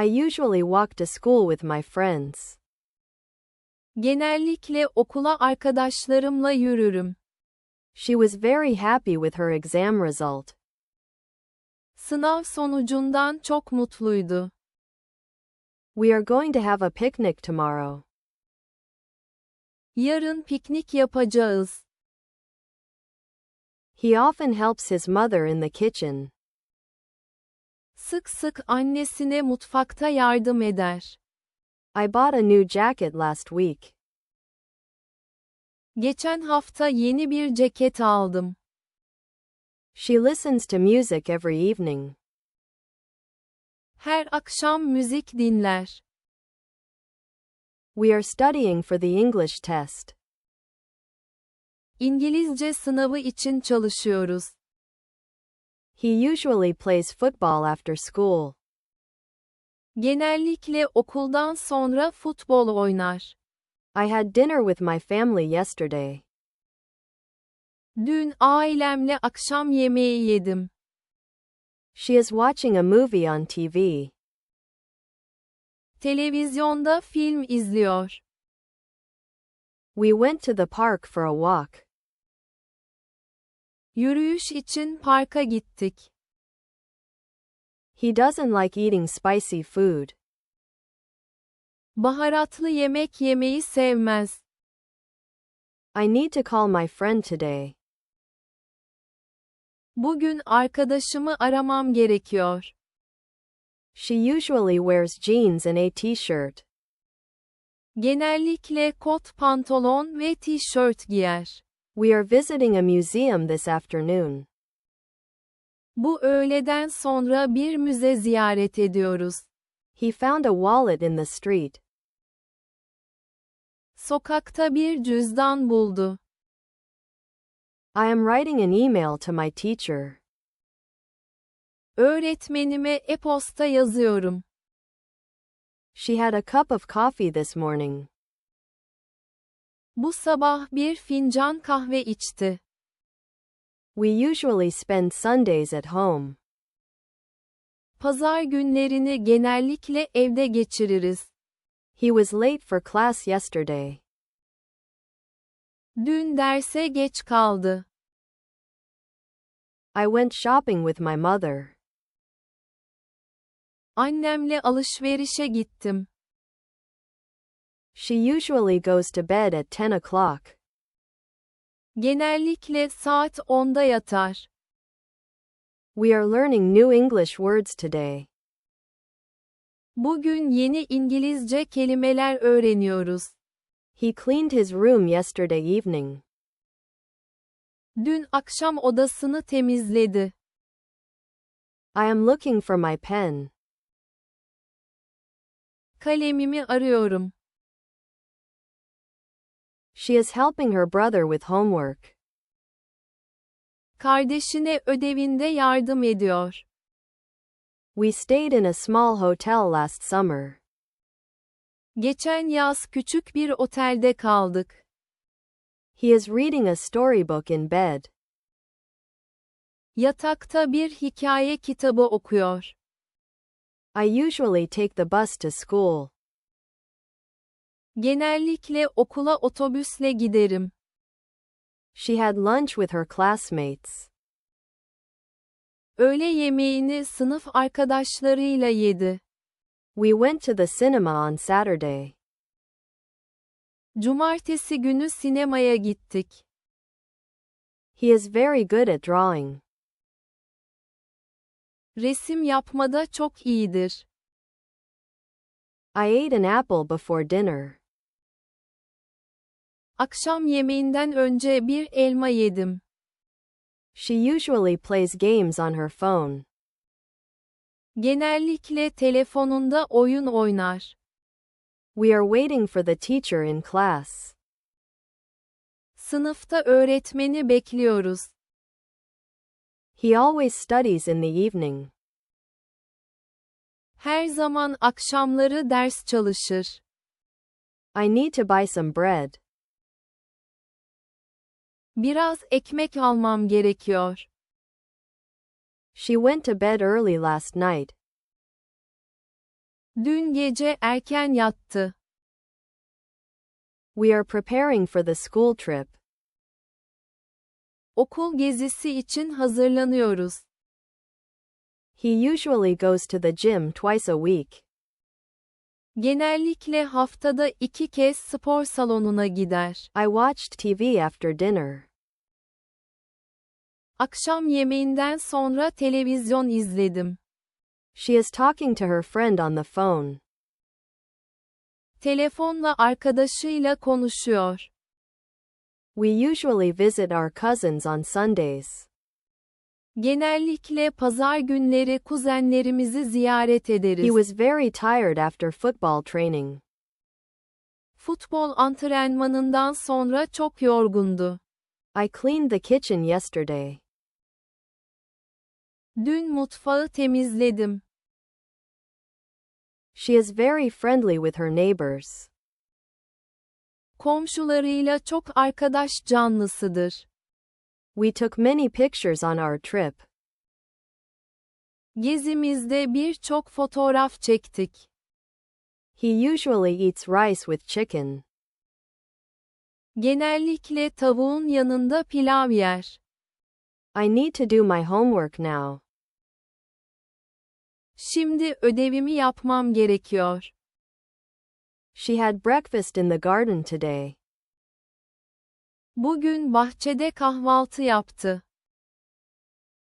I usually walk to school with my friends. Genellikle okula arkadaşlarımla yürürüm. She was very happy with her exam result. Sınav sonucundan çok mutluydu. We are going to have a picnic tomorrow. Yarın piknik yapacağız. He often helps his mother in the kitchen. Sık sık annesine mutfakta yardım eder. I bought a new jacket last week. Geçen hafta yeni bir ceket aldım. She listens to music every evening. Her akşam müzik dinler. We are studying for the English test. İngilizce sınavı için çalışıyoruz. He usually plays football after school. Genellikle okuldan sonra futbol oynar. I had dinner with my family yesterday. Dün ailemle akşam yemeği yedim. She is watching a movie on TV. Televizyonda film izliyor. We went to the park for a walk. Yürüyüş için parka gittik. He doesn't like eating spicy food. Baharatlı yemek yemeyi sevmez. I need to call my friend today. Bugün arkadaşımı aramam gerekiyor. She usually wears jeans and a t-shirt. Genellikle kot pantolon ve tişört giyer. We are visiting a museum this afternoon. Bu öğleden sonra bir müze ziyaret ediyoruz. He found a wallet in the street. Sokakta bir cüzdan buldu. I am writing an email to my teacher. Öğretmenime e-posta yazıyorum. She had a cup of coffee this morning. Bu sabah bir fincan kahve içti. We usually spend Sundays at home. Pazar günlerini genellikle evde geçiririz. He was late for class yesterday. Dün derse geç kaldı. I went shopping with my mother. Annemle alışverişe gittim. She usually goes to bed at 10 o'clock. Genellikle saat 10'da yatar. We are learning new English words today. Bugün yeni İngilizce kelimeler öğreniyoruz. He cleaned his room yesterday evening. Dün akşam odasını temizledi. I am looking for my pen. Kalemimi arıyorum. She is helping her brother with homework. Kardeşine ödevinde yardım ediyor. We stayed in a small hotel last summer. Geçen yaz küçük bir otelde kaldık. He is reading a storybook in bed. Yatakta bir hikaye kitabı okuyor. I usually take the bus to school. Genellikle okula otobüsle giderim. She had lunch with her classmates. Öğle yemeğini sınıf arkadaşlarıyla yedi. We went to the cinema on Saturday. Cumartesi günü sinemaya gittik. He is very good at drawing. Resim yapmada çok iyidir. I ate an apple before dinner. Akşam yemeğinden önce bir elma yedim. She usually plays games on her phone. Genellikle telefonunda oyun oynar. We are waiting for the teacher in class. Sınıfta öğretmeni bekliyoruz. He always studies in the evening. Her zaman akşamları ders çalışır. I need to buy some bread. Biraz ekmek almam gerekiyor. She went to bed early last night. Dün gece erken yattı. We are preparing for the school trip. Okul gezisi için hazırlanıyoruz. He usually goes to the gym twice a week. Genellikle haftada iki kez spor salonuna gider. I watched TV after dinner. Akşam yemeğinden sonra televizyon izledim. She is talking to her friend on the phone. Telefonla arkadaşıyla konuşuyor. We usually visit our cousins on Sundays. Genellikle pazar günleri kuzenlerimizi ziyaret ederiz. He was very tired after football training. Futbol antrenmanından sonra çok yorgundu. I cleaned the kitchen yesterday. Dün mutfağı temizledim. She is very friendly with her neighbors. Komşularıyla çok arkadaş canlısıdır. We took many pictures on our trip. Gezimizde birçok fotoğraf çektik. He usually eats rice with chicken. Genellikle tavuğun yanında pilav yer. I need to do my homework now. Şimdi ödevimi yapmam gerekiyor. She had breakfast in the garden today. Bugün bahçede kahvaltı yaptı.